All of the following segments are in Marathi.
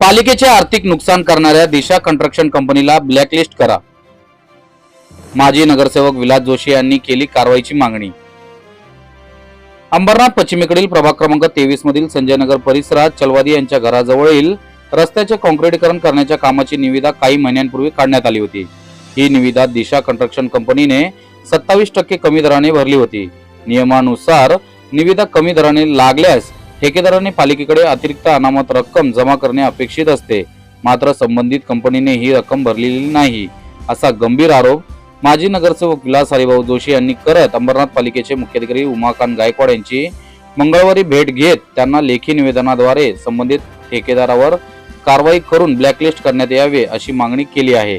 पालिकेचे आर्थिक नुकसान करणाऱ्या दिशा कंस्ट्रक्शन कंपनीला ब्लॅकलिस्ट करा. माजी नगरसेवक विलास जोशी यांनी केली कारवाईची मागणी. अंबरनाथ पश्चिमेकडील प्रभाग क्रमांक तेवीस मधील संजय नगर परिसरात चलवादी यांच्या घराजवळील रस्त्याचे कॉन्क्रीटीकरण करण्याच्या कामाची निविदा काही महिन्यांपूर्वी काढण्यात आली होती. ही निविदा दिशा कंस्ट्रक्शन कंपनीने सत्तावीस टक्के कमी दराने भरली होती. नियमानुसार निविदा कमी दराने लागल्यास ठेकेदाराने पालिकेकडे अतिरिक्त अनामत रक्कम जमा करणे अपेक्षित असते. मात्र संबंधित कंपनीने ही रक्कम भरलेली नाही असा गंभीर आरोप माजी नगरसेवक विलास हरिभाऊ जोशी यांनी करत अंबरनाथ पालिकेचे मुख्याधिकारी उमाकांत गायकवाड यांची मंगळवारी भेट घेत त्यांना लेखी निवेदनाद्वारे संबंधित ठेकेदारावर कारवाई करून ब्लॅकलिस्ट करण्यात यावे अशी मागणी केली आहे.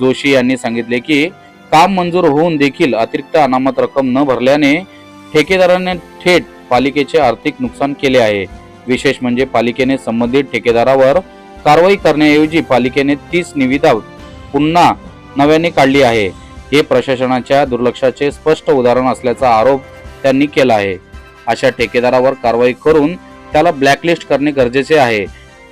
जोशी यांनी सांगितले की काम मंजूर होऊन देखील अतिरिक्त अनामत रक्कम न भरल्याने ठेकेदाराने थेट पालिकेचे आर्थिक नुकसान केले आहे. विशेष म्हणजे पालिकेने संबंधित ठेकेदारावर कारवाई करण्याऐवजी पालिकेने तीस निविदा पुन्हा नव्याने काढली आहे. हे प्रशासनाच्या दुर्लक्षाचे स्पष्ट उदाहरण असल्याचा आरोप त्यांनी केला आहे. अशा ठेकेदारावर कारवाई करून त्याला ब्लॅकलिस्ट करणे गरजेचे आहे.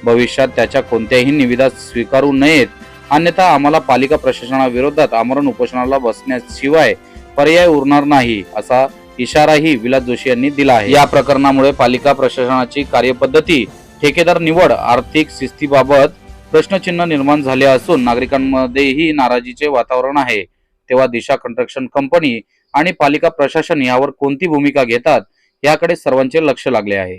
भविष्यात त्याच्या कोणत्याही निविदा स्वीकारू नयेत. अन्यथा आम्हाला पालिका प्रशासनाविरोधात आमरण उपोषणाला बसण्याशिवाय पर्याय उरणार नाही असा इशाराही विलास जोशी यांनी दिला आहे. या प्रकरणामुळे पालिका प्रशासनाची कार्यपद्धती ठेकेदार निवड आर्थिक शिस्तीबाबत प्रश्नचिन्ह निर्माण झाले असून नागरिकांमध्येही नाराजीचे वातावरण आहे. तेव्हा दिशा कंस्ट्रक्शन कंपनी आणि पालिका प्रशासन यावर कोणती भूमिका घेतात याकडे सर्वांचे लक्ष लागले आहे.